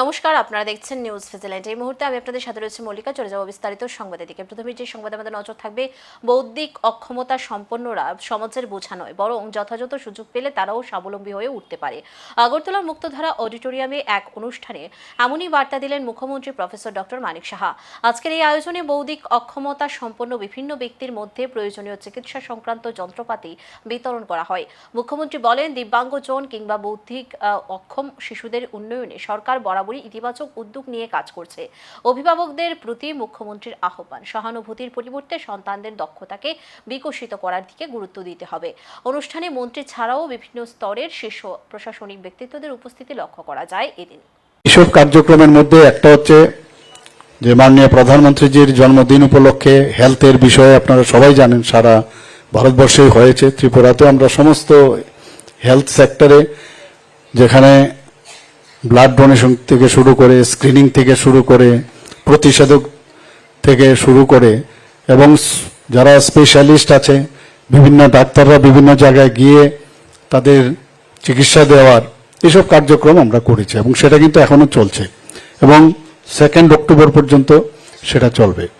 নমস্কার, আপনারা দেখছেন নিউজ ফিজিল্যান্ড এই মুহূর্তে আমি আপনাদের সাথে রয়েছে মল্লিকা। চলে যাব বিস্তারিত সংবাদের দিকে। প্রথমে যে সংবাদ আমাদের নজর থাকবে, বৌদ্ধিক অক্ষমতা সম্পন্নরা সমাজের বোঝা নয় বরং যথাযথ সুযোগ পেলে তারাও স্বাবলম্বী হয়ে উঠতে পারে। আগরতলা মুক্তধারা অডিটোরিয়ামে এক অনুষ্ঠানে এমনই বার্তা দিলেন মুখ্যমন্ত্রী প্রফেসর ডক্টর মানিক সাহা। আজকের এই আয়োজনে বৌদ্ধিক অক্ষমতা সম্পন্ন বিভিন্ন ব্যক্তির মধ্যে প্রয়োজনীয় চিকিৎসা সংক্রান্ত যন্ত্রপাতি বিতরণ করা হয়। মুখ্যমন্ত্রী বলেন, দিব্যাঙ্গজন কিংবা বৌদ্ধিক অক্ষম শিশুদের উন্নয়নে সরকার বরাবরই ইতিবাচক উদ্যোগ নিয়ে কাজ করছে। অভিভাবকদের প্রতি মুখ্যমন্ত্রীর আহ্বান, সহানুভূতির পরিবর্তে সন্তানদের দক্ষতাকে বিকশিত করার দিকে গুরুত্ব দিতে হবে। অনুষ্ঠানে মন্ত্রী ছাড়াও বিভিন্ন স্তরের শীর্ষ প্রশাসনিক ব্যক্তিত্বদের উপস্থিতি লক্ষ্য করা যায় এদিন। এসব কার্যক্রমের মধ্যে একটা হচ্ছে যে মাননীয় প্রধানমন্ত্রীজির জন্মদিন উপলক্ষে হেলথের বিষয়ে আপনারা সবাই জানেন, সারা ভারতবর্ষেই হয়েছে, ত্রিপুরাতেও আমরা সমস্ত হেলথ সেক্টরে যেখানে ব্লাড ডোনেশন থেকে শুরু করে স্ক্রিনিং থেকে শুরু করে, প্রতিষেধক থেকে শুরু করে, এবং যারা স্পেশালিস্ট আছে, বিভিন্ন ডাক্তাররা বিভিন্ন জায়গায় গিয়ে তাদের চিকিৎসা দেওয়ার এসব কার্যক্রম আমরা করেছি, এবং সেটা কিন্তু এখনও চলছে। এবং সেকেন্ড অক্টোবর পর্যন্ত সেটা চলবে।